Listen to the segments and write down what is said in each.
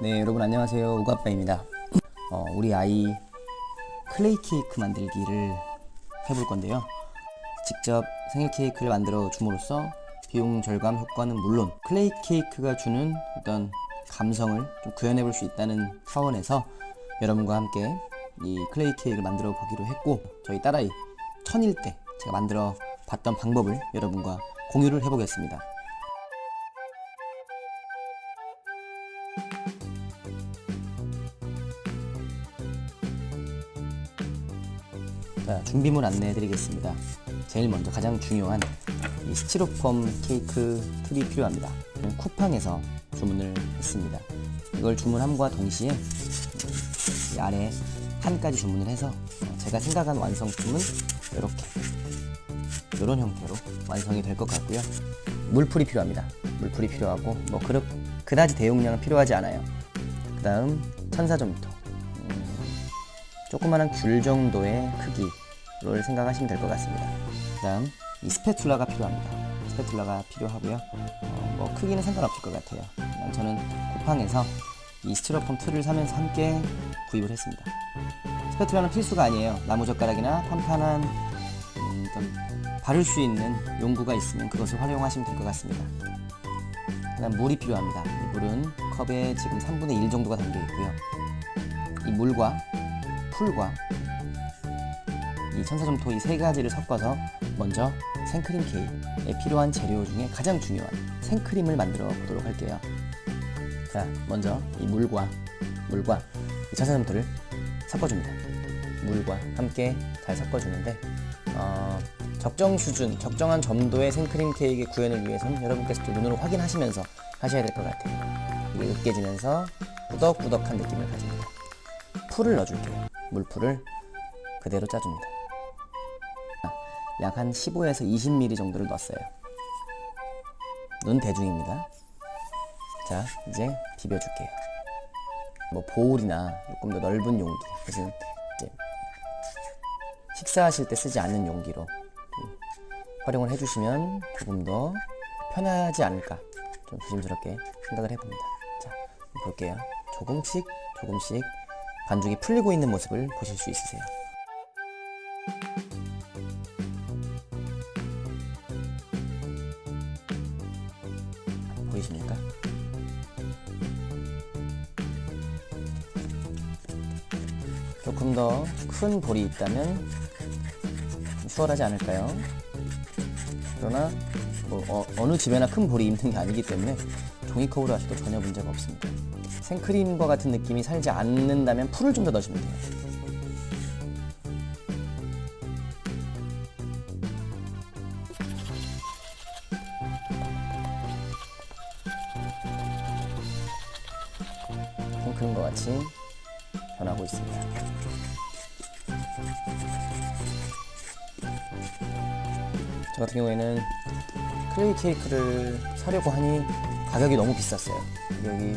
네, 여러분 안녕하세요. 우가빠입니다. 어, 우리 아이 클레이 케이크 만들기를 해볼 건데요. 직접 생일 케이크를 만들어 줌으로써 비용 절감 효과는 물론 클레이 케이크가 주는 어떤 감성을 좀 구현해 볼 수 있다는 차원에서 여러분과 함께 이 클레이 케이크를 만들어 보기로 했고 저희 딸아이 천일 때 제가 만들어 봤던 방법을 여러분과 공유를 해보겠습니다. 자, 준비물 안내해 드리겠습니다. 제일 먼저 가장 중요한 이 스티로폼 케이크 틀이 필요합니다. 쿠팡에서 주문을 했습니다. 이걸 주문함과 동시에 이 아래 칸까지 주문을 해서 어, 제가 생각한 완성품은 이렇게 이런 형태로 완성이 될 것 같고요. 물풀이 필요합니다. 물풀이 필요하고 뭐 그렇 그다지 대용량은 필요하지 않아요. 그 다음 천사점토 조그마한 귤 정도의 크기를 생각하시면 될 것 같습니다. 그 다음 이 스패툴라가 필요합니다. 스패툴라가 필요하고요. 어, 뭐 크기는 상관없을 것 같아요. 저는 쿠팡에서 이 스티로폼 틀을 사면서 함께 구입을 했습니다. 스패툴라는 필수가 아니에요. 나무젓가락이나 판판한 음, 바를 수 있는 용구가 있으면 그것을 활용하시면 될 것 같습니다. 그다음 물이 필요합니다. 이 물은 컵에 지금 3분의 1 정도가 담겨 있고요. 이 물과 풀과 이 천사점토 이 세 가지를 섞어서 먼저 생크림 케이크에 필요한 재료 중에 가장 중요한 생크림을 만들어 보도록 할게요. 자, 먼저 이 물과 물과 이 천사점토를 섞어줍니다. 물과 함께 잘 섞어주는데 어, 적정 수준, 적정한 점도의 생크림 케이크의 구현을 위해서는 여러분께서 또 눈으로 확인하시면서 하셔야 될 것 같아요. 이게 으깨지면서 꾸덕꾸덕한 느낌을 가집니다. 풀을 넣어줄게요. 물풀을 그대로 짜줍니다. 약 한 15에서 20ml 정도를 넣었어요. 눈 대중입니다. 자, 이제 비벼줄게요. 뭐 보울이나 조금 더 넓은 용기, 이제 식사하실 때 쓰지 않는 용기로 좀 활용을 해주시면 조금 더 편하지 않을까 좀 조심스럽게 생각을 해봅니다. 자, 볼게요. 조금씩 조금씩 반죽이 풀리고 있는 모습을 보실 수 있으세요. 보이십니까? 조금 더 큰 볼이 있다면 좀 수월하지 않을까요? 그러나 뭐 어, 느 집에나 큰 볼이 있는 게 아니기 때문에 종이컵으로 하셔도 전혀 문제가 없습니다. 생크림과 같은 느낌이 살지 않는다면 풀을 좀 더 넣으시면 돼요. 생크림과 같이 변하고 있습니다. 저 같은 경우에는 클레이 케이크를 사려고 하니 가격이 너무 비쌌어요. 가격이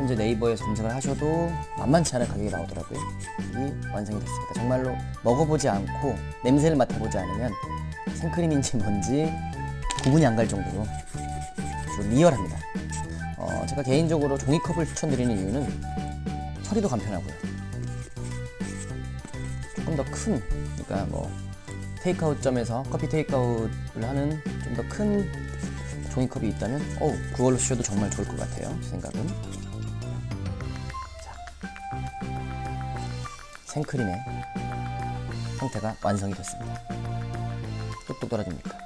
현재 네이버에 검색을 하셔도 만만치 않은 가격이 나오더라고요. 이 완성이 됐습니다. 정말로 먹어보지 않고 냄새를 맡아보지 않으면 생크림인지 뭔지 구분이 안 갈 정도로 아주 리얼합니다. 어, 제가 개인적으로 종이컵을 추천드리는 이유는 처리도 간편하고요. 조금 더 큰, 그러니까 뭐 테이크아웃점에서 커피 테이크아웃을 하는 좀 더 큰 종이컵이 있다면, 어 그걸로 쓰셔도 정말 좋을 것 같아요. 제 생각은. 생크림의 형태가 완성이 됐습니다. 뚝뚝 떨어집니까?